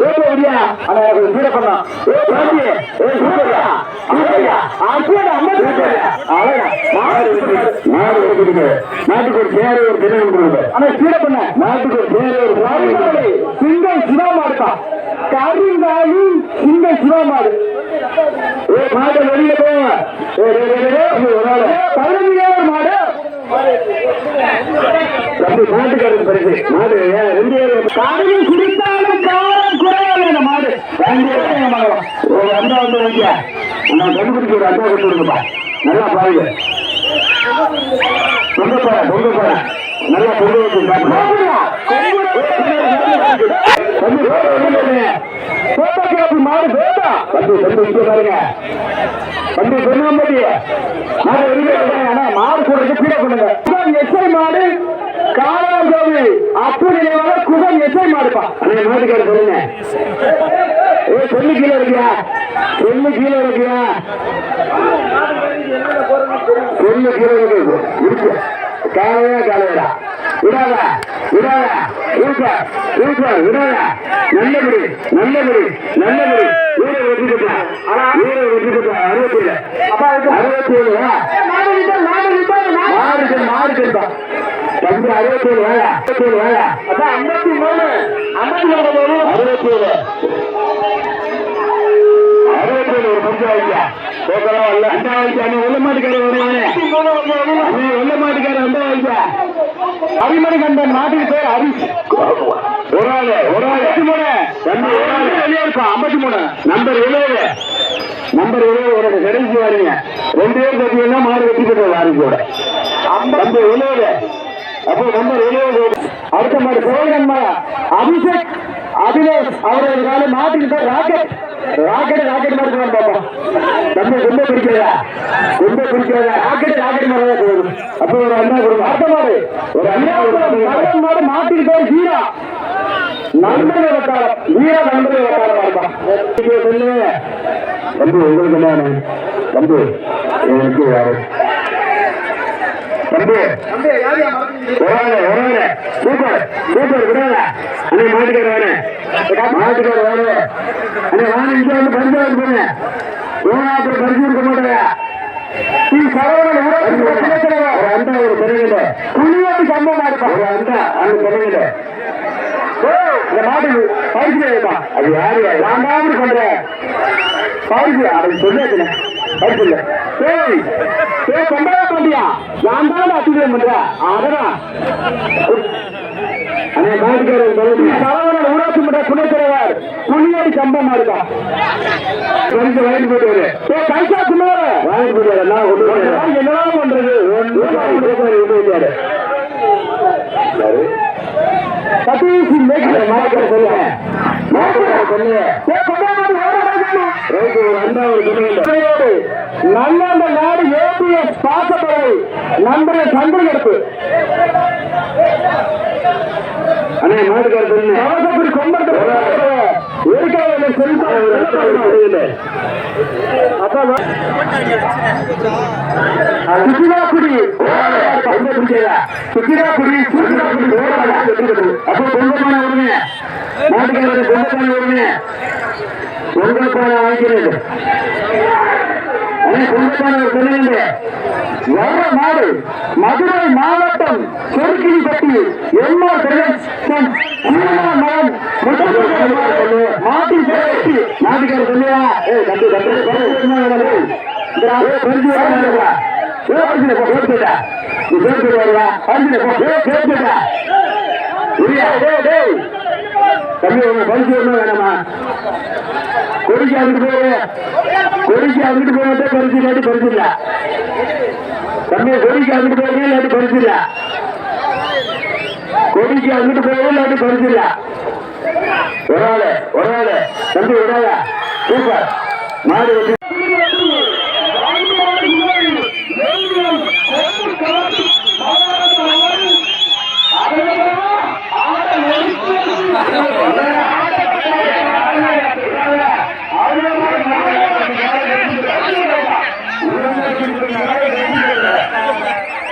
ஏ முடியா ஆனா எனக்கு சீட பண்ணா ஏ பாண்டி ஏ சூப்பரியா சூப்பரியா அப்புறம் அம்மா சூப்பரியா அழகா மாடு. மாடு இருக்குது நாட்டுக்கு ஒரு பேரு ஒரு தினம் கொடுங்க ஆனா சீட பண்ண நாட்டுக்கு ஒரு பேரு ஒரு ராஜமாடு சிங்கம் சிவா மாடுப்பா. கருங்காலி சிங்கம் சிவா மாடு. ஏ மாடு வெளியே போங்க ஏ, ஒரு ஆளு. ஏ, பதினஞ்சாயிரம் மாடு. மாட்டுக்காரன் பரிசு மாடு ரெண்டு பேரும் காலையில் குடித்தாலும் காலம் குறையாது இந்த மாடு ரெண்டு பேரும் எங்க மகன். ஒரு அண்டா வந்து வைக்க நான் கண்டுபிடிக்க ஒரு அண்டா நல்லா பாருங்க பொங்க நல்லா பொங்க வச்சு மாடு வேண்டா தம்பி பாருங்க தம்பி சொன்னாம்படி மாடு வெளியே ஆனா மாடு போடுறது கீழே பண்ணுங்க எஸ்ஐ மாடு காலாங்கோவி அப்படி குகன் எஸ்ஐ மாடுப்பா அந்த மாட்டுக்கார சொல்லுங்க ஏ சொல்லு கீழே இருக்கியா சொல்லு கீழே இருக்கியா சொல்லு கீழே இருக்கு இருக்கு. காலையா காலையா விடாத விடாத. ஊக்க ஊக்க விடாத. நல்லபடி நல்லபடி நல்லபடி. ஊரை வெற்றி பெற்றா. ஊரை வெற்றி பெற்றா. அறுபத்தி ஏழு அறுபத்தி ஏழு மாடு மாடு அறுபத்தி ஏழு அறுபத்தி ஏழு ஐம்பத்தி மூணு. அறுபத்தி ஏழு அறுபத்தி ஏழு ஒரு பஞ்சம் வைக்க போக்கலாம் இல்ல அண்டா வைக்க அண்ணன் வெள்ள மாட்டுக்காரர் வருவானே அண்ணன் வெள்ள மாட்டுக்காரர் அண்டா வைக்க அரிமணி கண்டன் பேர் ஹரிஷ் ஒரு ஆளு ஒரு ஆளு. எட்டு மூணு. தம்பி ஒரு ஆளு. வெளியே ஐம்பத்தி மூணு. நம்பர் எழுபது. நம்பர் எழுபது ஒரு கடைசி வாருங்க. ரெண்டு பேர் பார்த்தீங்கன்னா மாடு வெட்டி பெற்ற கூட தம்பி எழுபது. அப்போ நம்பர் எழுபது அடுத்த மாதிரி சிவகன் அபிஷேக் அபிலேஷ் அவரது கால மாட்டுக்கு பேர் ராக்கெட் ராக்கெட் ராக்கெட் மாதிரி பாப்பா. நம்ம ரொம்ப பிடிக்கிறதா? ரொம்ப பிடிக்கிறதா? ராக்கெட் ராக்கெட் மாதிரி தான் அப்போ ஒரு அண்ணா ஒரு அடுத்த மாடு ஒரு அண்ணா கொடுங்க. மாடு மாட்டுக்கு பேர் ஹீரா. நண்பர்கள் வட்டாரம். வீர நண்பர்கள் வட்டாரம் இருப்பா தம்பி உங்களுக்கு என்ன தம்பி எனக்கு யாரு? தம்பி. ஒராளு சூப்பர் சூப்பர் விடாத. அண்ணே மாட்டுக்கார வேணே. மாட்டுக்கார வேணே. அண்ணே வாங்க இங்க வந்து பரிசு போங்க. பரிசு இருக்க மாட்டேங்க. நீ சரவணன் ஒரு அண்டா ஒரு பெருகிட்ட. புளியோடு சம்பவம் இருப்பா ஒரு அண்டா அந்த பெருகிட்ட. இந்த மாடு பரிசு அது யாரு நான் தான் பண்றேன் பரிசு அதை ஊராட்சி மன்ற துணைத் தலைவர். புளியோடு சம்பவம் இருக்கா பரிசு வாங்கிட்டு போயிட்டு கைசா குமார வாங்கிட்டு போயிட்டு. என்னதான் பண்றது. சதீஷ் மேய்க்கிற மாட்டுக்கிற சொல்லுங்க சொல்லுங்க நல்ல அந்த நாடு ஏபிஎஸ் பாசப்படை. நண்பரை சந்திரகடுப்பு அண்ணே மாட்டுக்கார சொல்லுங்க கவசப்படி கொம்பட்டு இருக்காத செல்வா அதான் சுத்திராக்குடி சுத்திராக்குடி சுத்திராக்குடி அப்போ பொங்கப்பான வருங்க நாட்டுக்காரர் பொங்கப்பான வருங்க பொங்கப்பான வாங்கிக்கிறது அண்ணே பொங்கப்பான சொல்லுங்க. மதுரை மாவட்டம் சொற்கிலிப்பட்டி எம்ஆர் பிரதேசம் மகன் மாட்டி பேசி நாட்டுக்காரர் சொல்லுவா. ஏ தம்பி தம்பி தம்பி உங்க பரிசு ஒண்ணும் வேணாமா? கொடிக்கு அங்கிட்டு போய் கொடிக்கு அங்கிட்டு போயிட்டு பரிசு இல்லாட்டி பரிசு இல்ல. தம்பி கொடிக்கு அங்கிட்டு போய் இல்லாட்டி பரிசு இல்ல. கொடிக்கு அங்கிட்டு போய் இல்லாட்டி பரிசு இல்ல. ஒரு ஆளு ஒரு ஆளு. தம்பி சூப்பர். மாடு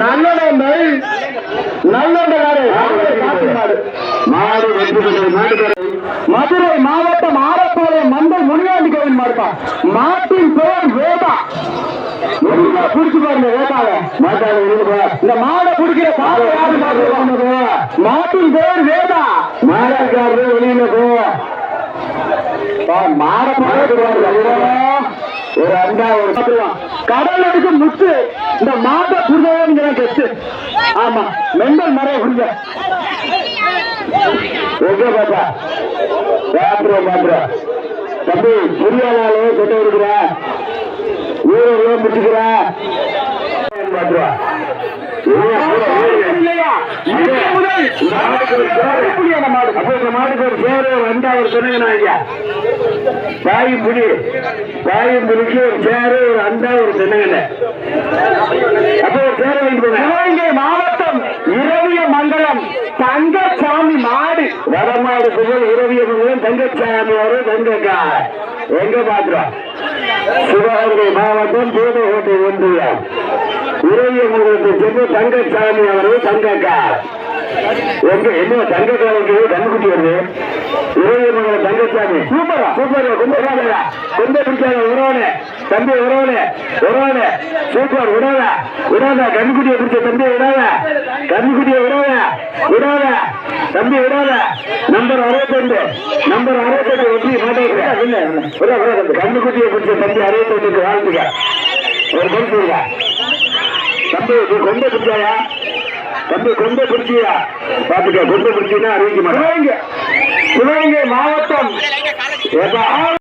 நல்லடங்கள் நல்லடங்காரு மாடு மதுரை மாவட்டம் ஆரப்பாளையம் மந்தல் முனியாண்டி கோவில் மாடுதான் மாட்டின் பேர் வேதா ஒழுங்கா புடிச்சு பாருங்க வேதாவ மாட்டாள இந்த மாடை பிடிக்கிற பாதை யாரு மாட்டின் பேர் வேதா மாடக்காரரு வெளியில போ மாட ஒரு அண்டா ஒரு எடுக்க முத்து. இந்த மாட்டை புரிஞ்சவங்கிற கெட்டு ஆமா மெண்டல் மறைய புரிஞ்ச எங்க பாப்பா? பாத்துருவோம் பாத்துருவோம் தம்பி புரியாதாலே கொண்டு இருக்கிற. ஊரே முடிச்சுக்கிற பாத்துருவா மாட்டுக்கு ஒரு பேரு ஒரு சேரு ஒரு அண்டா ஒரு தென்னங்கல்ல அப்போ ஒரு சேர வாங்கிட்டு மாவட்டம் இரவிய மங்கலம் தங்கசாமி மாடு வடமாடு புகழ் இரவிய மங்கலம் தங்கசாமி வரும் தங்கக்கா எங்க பாக்குறோம் சிவகங்கை மாவட்டம் பூதகோட்டை ஒன்றியம் இரவிய மங்கலத்தை சென்று தங்கசாமி அவர்கள் தங்கக்கா எங்க என்ன தங்க காலைக்கு கண்ணுக்குட்டி வருது மங்கள தங்கச்சாமி சூப்பரா. சூப்பர் கொண்டு வராதா கொண்டு பிடிக்காத உறவனே தம்பி உறவனே உறவனே சூப்பர் விடாத விடாத கண்ணுக்குட்டியை பிடிச்ச தம்பி விடாத கண்ணுக்குட்டியை விடாத விடாத தம்பி விடாத நம்பர் அறுபத்தொண்டு நம்பர் அறுபத்தெட்டு ஒட்டி மாட்டேங்கிறேன் கண்ணுக்குட்டியை பிடிச்ச தம்பி அறுபத்தொண்டுக்கு வாழ்த்துக்க ஒரு பொறுப்பு தம்பி கொண்டு பிடிச்சாயா? தம்பி கொண்டு பிடிச்சியா? பாத்துக்க கொண்டு பிடிச்சின்னா அறிவிக்க மாட்டேன். சிவகங்கை மாவட்டம். ஏப்பா?